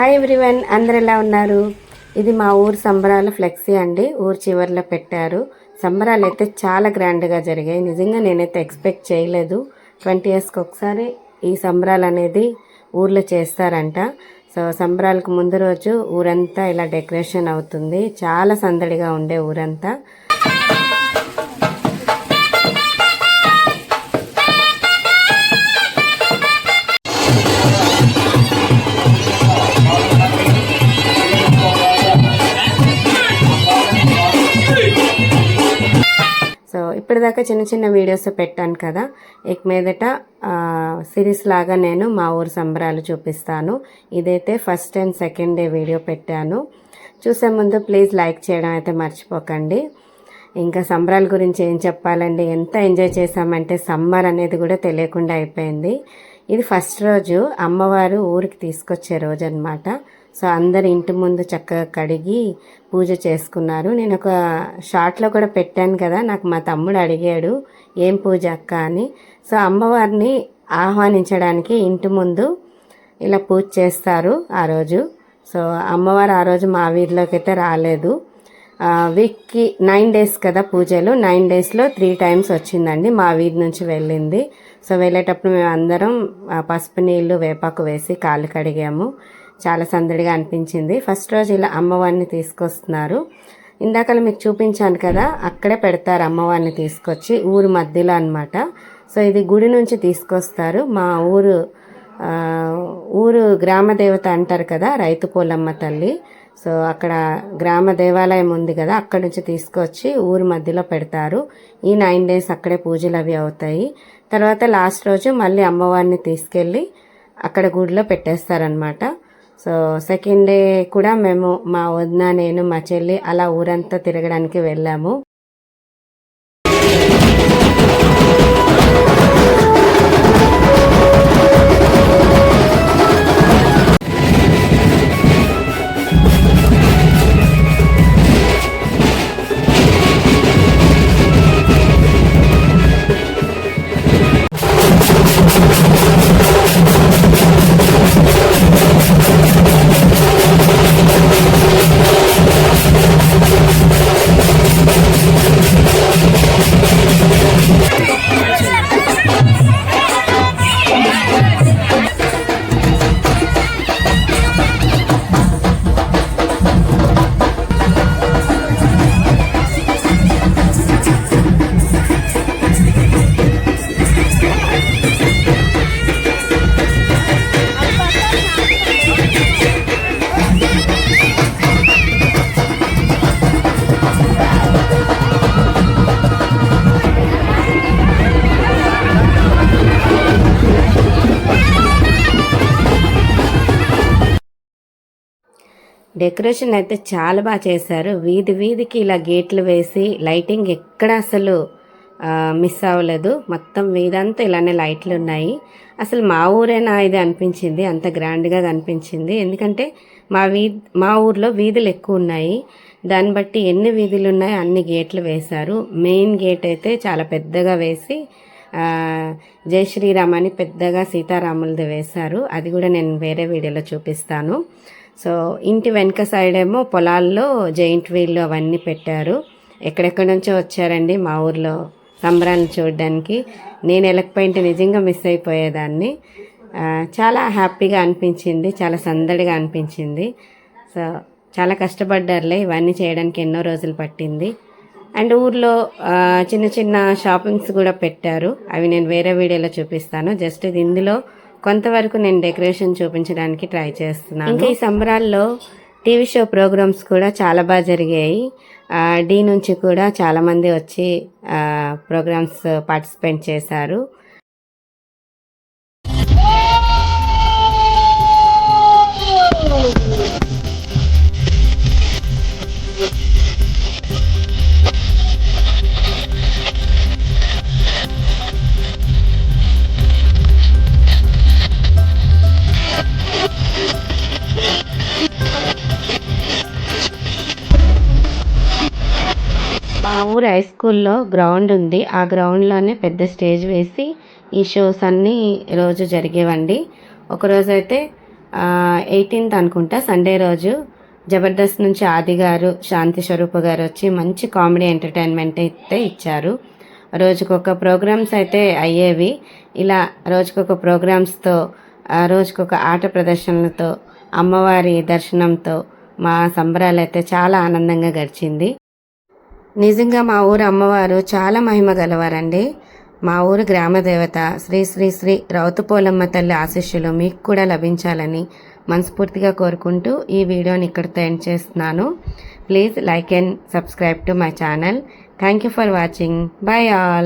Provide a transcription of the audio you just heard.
Hi everyone అందరు ఎలా ఉన్నారు? ఇది మా ఊరు సంబరాల ఫ్లెక్సీ అండి. ఊరు చివరిలో పెట్టారు. సంబరాలు అయితే చాలా గ్రాండ్గా జరిగాయి. నిజంగా నేనైతే ఎక్స్పెక్ట్ చేయలేదు. ట్వంటీ ఇయర్స్కి ఒకసారి ఈ సంబరాలు అనేది ఊర్లో చేస్తారంట. సో సంబరాలకు ముందు రోజు ఊరంతా ఇలా డెకరేషన్ అవుతుంది. చాలా సందడిగా ఉండే ఊరంతా. ఇప్పటిదాకా చిన్న చిన్న వీడియోస్ పెట్టాను కదా. ఇక మీదట సిరీస్ లాగా నేను మా ఊరు సంబరాలు చూపిస్తాను. ఇదైతే first and second day video పెట్టాను. చూసే ముందు ప్లీజ్ లైక్ చేయడం అయితే మర్చిపోకండి. ఇంకా సంబరాల గురించి ఏం చెప్పాలండి? ఎంత ఎంజాయ్ చేశామంటే సమ్మర్ అనేది కూడా తెలియకుండా అయిపోయింది. ఇది ఫస్ట్ రోజు. అమ్మవారు ఊరికి తీసుకొచ్చే రోజు అనమాట సో అందరు ఇంటి ముందు చక్కగా కడిగి పూజ చేసుకున్నారు. నేను ఒక షార్ట్లో కూడా పెట్టాను కదా నాకు మా తమ్ముడు అడిగాడు ఏం పూజ అక్క? అని. సో అమ్మవారిని ఆహ్వానించడానికి ఇంటి ముందు ఇలా పూజ చేస్తారు ఆ రోజు. సో అమ్మవారు ఆ రోజు మా వీధిలోకి అయితే రాలేదు వీక్కి నైన్ డేస్ కదా పూజలు. నైన్ డేస్లో త్రీ టైమ్స్ వచ్చిందండి మా వీధి నుంచి వెళ్ళింది. సో వెళ్ళేటప్పుడు మేము అందరం పసుపు నీళ్ళు వేపాకు వేసి కాళ్ళు కడిగాము. చాలా సందడిగా అనిపించింది. ఫస్ట్ రోజు ఇలా అమ్మవారిని తీసుకొస్తున్నారు. ఇందాక మీకు చూపించాను కదా అక్కడే పెడతారు అమ్మవారిని తీసుకొచ్చి ఊరు మధ్యలో అనమాట సో ఇది గుడి నుంచి తీసుకొస్తారు. మా ఊరు ఊరు గ్రామ దేవత అంటారు కదా రైతు పోలమ్మ తల్లి. సో అక్కడ గ్రామ దేవాలయం ఉంది కదా అక్కడ నుంచి తీసుకొచ్చి ఊరు మధ్యలో పెడతారు. ఈ నైన్ డేస్ అక్కడే పూజలు అవి అవుతాయి. తర్వాత లాస్ట్ రోజు మళ్ళీ అమ్మవారిని తీసుకెళ్ళి అక్కడ గుడిలో పెట్టేస్తారనమాట సో సెకండ్ డే కూడా మేము మా వదిన నేను మా చెల్లి అలా ఊరంతా తిరగడానికి వెళ్ళాము. డెకరేషన్ అయితే చాలా బాగా చేశారు. వీధి వీధికి ఇలా గేట్లు వేసి లైటింగ్ ఎక్కడ అసలు మిస్ అవ్వలేదు. మొత్తం వీధంతా ఇలానే లైట్లు ఉన్నాయి. అసలు మా ఊరేనా ఇది అనిపించింది. అంత గ్రాండ్గా కనిపించింది. ఎందుకంటే మా వీ మా ఊర్లో వీధులు ఎక్కువ ఉన్నాయి. దాన్ని బట్టి ఎన్ని వీధులు ఉన్నాయో అన్ని గేట్లు వేశారు. మెయిన్ గేట్ అయితే చాలా పెద్దగా వేసి జై శ్రీరామ్ అని పెద్దగా సీతారాములది వేశారు. అది కూడా నేను వేరే వీడియోలో చూపిస్తాను. సో ఇంటి వెనక సైడ్ ఏమో పొలాల్లో జైంట్ వీళ్ళు అవన్నీ పెట్టారు. ఎక్కడెక్కడి నుంచో వచ్చారండి మా ఊర్లో సంబరాన్ని చూడడానికి. నేను వెళ్ళకపోయింటే నిజంగా మిస్ అయిపోయేదాన్ని. చాలా హ్యాపీగా అనిపించింది చాలా సందడిగా అనిపించింది. సో చాలా కష్టపడ్డారులే ఇవన్నీ చేయడానికి ఎన్నో రోజులు పట్టింది. అండ్ ఊర్లో చిన్న చిన్న షాపింగ్స్ కూడా పెట్టారు. అవి నేను వేరే వీడియోలో చూపిస్తాను. జస్ట్ ఇది ఇందులో కొంతవరకు నేను డెకరేషన్ చూపించడానికి ట్రై చేస్తున్నాను. ఇంకా ఈ సంబరాల్లో టీవీ షో ప్రోగ్రామ్స్ కూడా చాలా బాగా జరిగాయి. డీ నుంచి కూడా చాలామంది వచ్చి ప్రోగ్రామ్స్ పార్టిసిపేట్ చేశారు. ఊరు హై స్కూల్లో గ్రౌండ్ ఉంది. ఆ గ్రౌండ్లోనే పెద్ద స్టేజ్ వేసి ఈ షోస్ అన్నీ రోజు జరిగేవండి. ఒకరోజు అయితే ఎయిటీన్త్ అనుకుంటా సండే రోజు జబర్దస్త్ నుంచి ఆది గారు శాంతి స్వరూప గారు వచ్చి మంచి కామెడీ ఎంటర్టైన్మెంట్ అయితే ఇచ్చారు. రోజుకొక ప్రోగ్రామ్స్ అయితే అయ్యేవి. ఇలా రోజుకొక ప్రోగ్రామ్స్తో రోజుకొక ఆట ప్రదర్శనలతో అమ్మవారి దర్శనంతో మా సంబరాలు అయితే చాలా ఆనందంగా గడిచింది. నిజంగా మా ఊరు అమ్మవారు చాలా మహిమ గలవారండి. మా ఊరు గ్రామదేవత శ్రీ శ్రీ శ్రీ రౌతుపోలమ్మ తల్లి ఆశీస్సులు మీకు కూడా లభించాలని మనస్ఫూర్తిగా కోరుకుంటూ ఈ వీడియోని ఇక్కడితో ఎండ్ చేస్తున్నాను. Please like and subscribe to my channel. Thank you for watching. Bye all.